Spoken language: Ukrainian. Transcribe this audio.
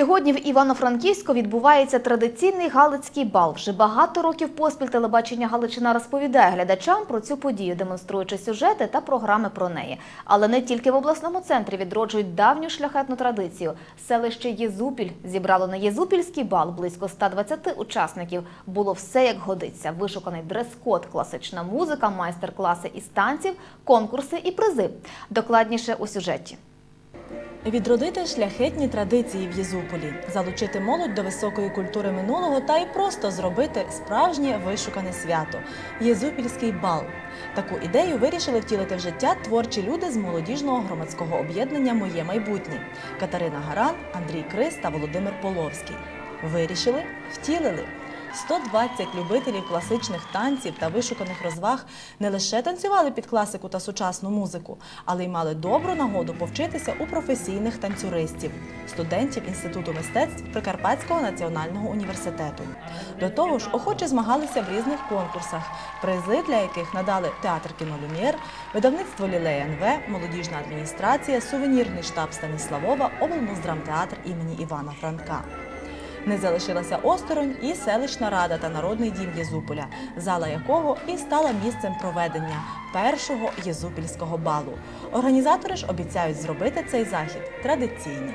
Сьогодні в Івано-Франківську відбувається традиційний Галицький бал. Вже багато років поспіль телебачення Галичина розповідає глядачам про цю подію, демонструючи сюжети та програми про неї. Але не тільки в обласному центрі відроджують давню шляхетну традицію. Селище Єзупіль зібрало на Єзупільський бал близько 120 учасників. Було все як годиться: вишуканий дрес-код, класична музика, майстер-класи із танців, конкурси і призи. Докладніше у сюжеті. Відродити шляхетні традиції в Єзуполі, залучити молодь до високої культури минулого та й просто зробити справжнє вишукане свято Єзупільський бал. Таку ідею вирішили втілити в життя творчі люди з молодіжного громадського об'єднання Моє майбутнє Катерина Гаран, Андрій Крис та Володимир Половський. Вирішили, втілили. 120 любителів класичних танців та вишуканих розваг не лише танцювали під класику та сучасну музику, але й мали добру нагоду повчитися у професійних танцюристів, студентів Інституту мистецтв Прикарпатського національного університету. До того ж, охоче змагалися в різних конкурсах, призи для яких надали театр кіно «Люм'єр», видавництво Лілея НВ, молодіжна адміністрація, сувенірний штаб Станиславова, облмуздрамтеатр імені Івана Франка. Не залишилася осторонь і селищна рада та народний дім Єзуполя, зала якого і стала місцем проведення першого єзупільського балу. Організатори ж обіцяють зробити цей захід традиційним.